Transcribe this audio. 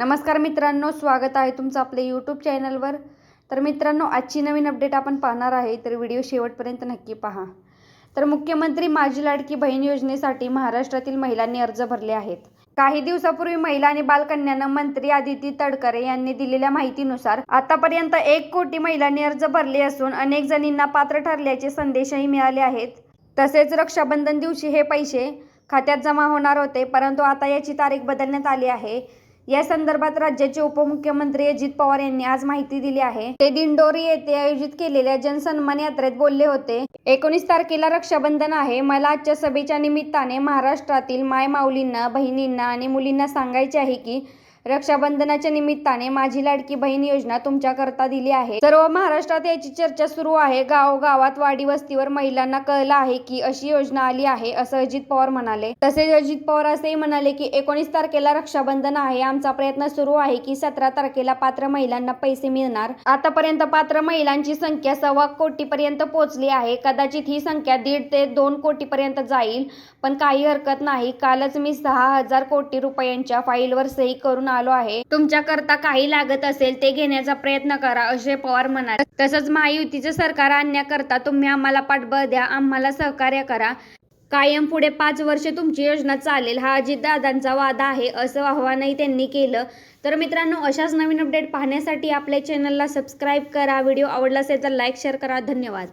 नमस्कार मित्रांनो स्वागत आहे तुमचं आपल्या यूट्यूब चॅनलवर तर मित्रांनो आजची नवीन अपडेट आपण पाहणार आहे तर व्हिडिओ शेवटपर्यंत नक्की पहा. तर मुख्यमंत्री माझी लाडकी बहीण योजनेसाठी महाराष्ट्रातील महिलांनी अर्ज भरले आहेत. काही दिवसापूर्वी महिला आणि बालकन्यानं मंत्री आदिती तडकरे यांनी दिलेल्या माहितीनुसार आतापर्यंत एक कोटी महिलांनी अर्ज भरले असून अनेक जणींना पात्र ठरल्याचे संदेशही मिळाले आहेत. तसेच रक्षाबंधन दिवशी हे पैसे खात्यात जमा होणार होते परंतु आता याची तारीख बदलण्यात आली आहे. या संदर्भात राज्याचे उपमुख्यमंत्री अजित पवार यांनी आज माहिती दिली आहे. ते दिंडोरी येथे आयोजित केलेल्या जनसन्मान यात्रेत बोलले होते. एकोणीस तारखेला रक्षाबंधन आहे. मला आजच्या सभेच्या निमित्ताने महाराष्ट्रातील माय माऊलींना बहिणींना आणि मुलींना सांगायचे आहे की रक्षाबंधनाच्या निमित्ताने माझी लाडकी बहीण योजना तुमच्याकरता दिली आहे. सर्व महाराष्ट्रात याची चर्चा सुरू आहे. गावोगावात वाडी वस्तीवर महिलांना कळलं आहे की अशी योजना आली आहे असं अजित पवार म्हणाले. तसेच अजित पवार असेही म्हणाले की एकोणीस तारखेला रक्षाबंधन आहे. आमचा प्रयत्न सुरू आहे की सतरा तारखेला पात्र महिलांना पैसे मिळणार. आतापर्यंत पात्र महिलांची संख्या सव्वा कोटीपर्यंत पोहोचली आहे. कदाचित ही संख्या दीड ते दोन कोटीपर्यंत जाईल. पण काही हरकत नाही. कालच मी सहा हजार कोटी रुपयांच्या फाईलवर सही करून आलो आहे. तुमच्याकरता काही लागत असेल ते घेण्याचा प्रयत्न करा असे पवार म्हणाले. तसंच महायुतीचं सरकार आणण्याकरता तुम्ही आम्हाला पाठबळ द्या आम्हाला सहकार्य करा. कायम पुढे पाच वर्ष तुमची योजना चालेल हा अजितदादांचा वादा आहे असं आव्हानही त्यांनी केलं. तर मित्रांनो अशाच नवीन अपडेट पाहण्यासाठी आपल्या चॅनलला सबस्क्राईब करा. व्हिडिओ आवडला असेल तर लाईक शेअर करा. धन्यवाद.